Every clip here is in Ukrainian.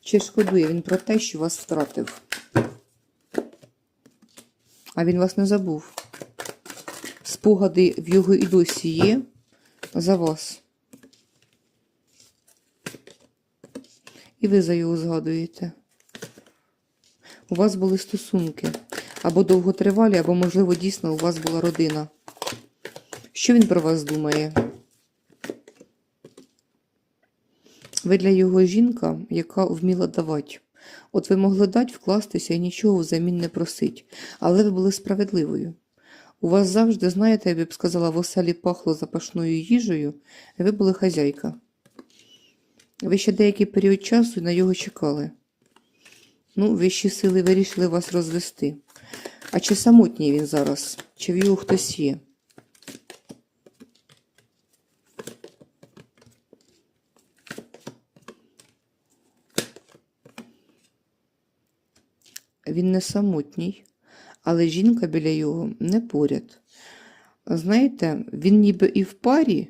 Чи шкодує він про те, що вас втратив? А він вас не забув. Спогади в його і досі є за вас. І ви за його згадуєте. У вас були стосунки. Або довготривалі, або, можливо, дійсно у вас була родина. Що він про вас думає? Ви для його жінка, яка вміла давати. От ви могли дати, вкластися і нічого взамін не просить, але ви були справедливою. У вас завжди, знаєте, я б сказала, в оселі пахло запашною їжею, і ви були хазяйка. Ви ще деякий період часу на його чекали. Ну, вищі сили вирішили вас розвести. А чи самотній він зараз? Чи в його хтось є? Він не самотній, але жінка біля його не поряд. Знаєте, він ніби і в парі,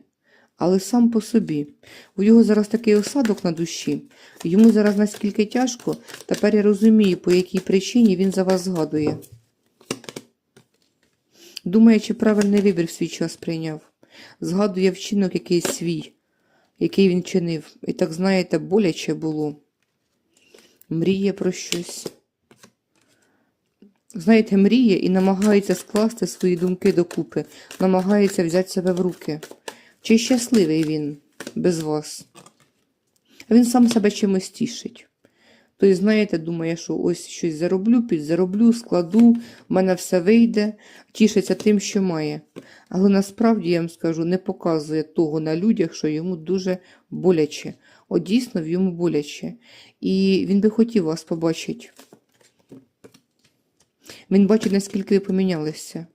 але сам по собі. У його зараз такий осадок на душі. Йому зараз наскільки тяжко, тепер я розумію, по якій причині він за вас згадує. Думає, чи правильний вибір в свій час прийняв. Згадує вчинок якийсь свій, який він чинив. І так, знаєте, боляче було. Мріє про щось. Знаєте, мріє і намагається скласти свої думки докупи, намагається взяти себе в руки. Чи щасливий він без вас? Він сам себе чимось тішить. Тобто, знаєте, думає, що ось щось зароблю, підзароблю, складу, в мене все вийде, тішиться тим, що має. Але насправді, я вам скажу, не показує того на людях, що йому дуже боляче. От дійсно в йому боляче. І він би хотів вас побачити. Він бачить, наскільки ви помінялися.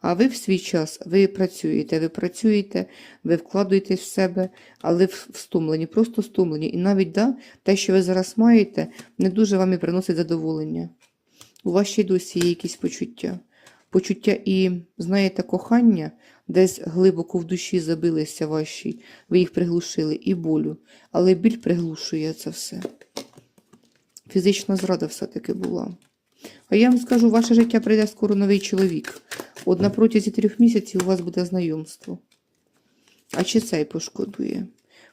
А ви в свій час ви працюєте, ви працюєте, ви вкладуєтесь в себе, але в- встомлені, просто стомлені. І навіть да, те, що ви зараз маєте, не дуже вам і приносить задоволення. У вас ще й досі є якісь почуття. Почуття і, знаєте, кохання десь глибоко в душі забилися ваші, ви їх приглушили, і болю. Але біль приглушує це все. Фізична зрада все-таки була. Я вам скажу, ваше життя прийде скоро новий чоловік. От на протязі трьох місяців у вас буде знайомство. А чи цей пошкодує?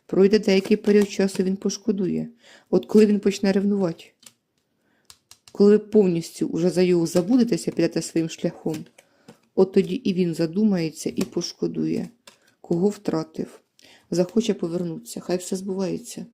Пройде деякий період часу, він пошкодує. От коли він почне ревнувати, коли ви повністю уже за його забудетеся, підете своїм шляхом, от тоді і він задумається і пошкодує, кого втратив, захоче повернутися. Хай все збувається.